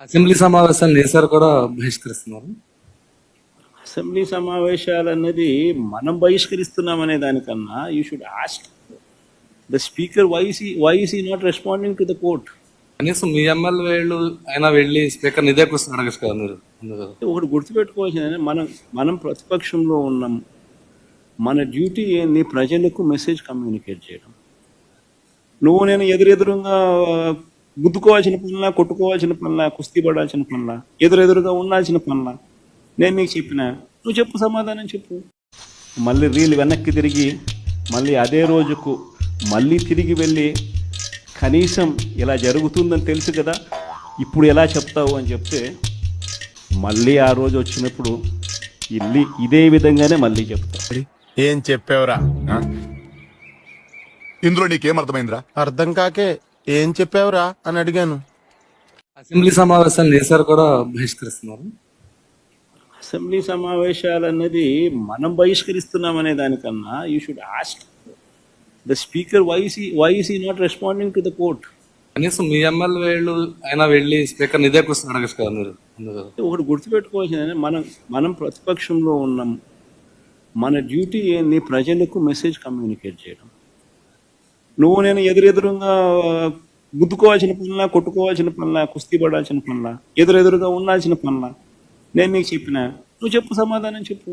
Assembly సమావేశాన్ని ఈసారి కూడా బహిష్కరిస్తున్నారు. అసెంబ్లీ సమావేశాలు అన్నది మనం బహిష్కరిస్తున్నామనే దానికన్నా you should ask the speaker YC YC not responding to the court కనీసం మీ ఎమ్మెల్యే వేళ్ళు అయినా వెళ్ళి స్పీకర్ ఇదే క్వశ్చన్ అడగచ్చు కదా మీరు. ఒకటి గుర్తుపెట్టుకోవాల్సింది మనం మనం ప్రతిపక్షంలో ఉన్నాం. మన డ్యూటీ ఏంది? ప్రజలకు మెసేజ్ కమ్యూనికేట్ చేయడం. నువ్వు నేను ఎదురెదురుగా గుద్దుకోవాల్సిన పనులా కొట్టుకోవాల్సిన పనులా కుస్తీ పడాల్సిన పనులా ఎదురెదురుగా ఉండాల్సిన పనులా. నేను నీకు చెప్పిన నువ్వు చెప్పు సమాధానం చెప్పు. మళ్ళీ రీల్ వెనక్కి తిరిగి మళ్ళీ అదే రోజుకు మళ్ళీ తిరిగి వెళ్ళి కనీసం ఇలా జరుగుతుందని తెలుసు కదా ఇప్పుడు ఎలా చెప్తావు అని చెప్తే మళ్ళీ ఆ రోజు వచ్చినప్పుడు ఇల్లి ఇదే విధంగానే మళ్ళీ చెప్తా. ఏం చెప్పావురా ఆ? ఇందులో నీకేం అర్థమైందిరా? అర్థం కాకే ఏం చెప్పావురా అని అడిగాను. అసెంబ్లీ సమావేశాన్ని ఈసారి కూడా బహిష్కరిస్తున్నారు. అసెంబ్లీ సమావేశాలు అన్నది మనం బహిష్కరిస్తున్నామనే దానికన్నా you should ask the speaker YC YC not responding to the court కనీసం మీ ఎమ్మెల్యే వేళ్ళు అయినా వెళ్ళి స్పీకర్ ఇదే క్వశ్చన్ అడగచ్చు కదా మీరు. ఒకటి గుర్తుపెట్టుకోవాల్సింది మనం మనం ప్రతిపక్షంలో ఉన్నాం. మన డ్యూటీ ఏంది? ప్రజలకు మెసేజ్ కమ్యూనికేట్ చేయడం. నువ్వు నేను ఎదురెదురుగా గుద్దుకోవాల్సిన పనులా కొట్టుకోవాల్సిన పనులా కుస్తీ పడాల్సిన పనులా ఎదురెదురుగా ఉండాల్సిన పనులా నేను నీకు చెప్పిన. నువ్వు చెప్పు సమాధానం చెప్పు.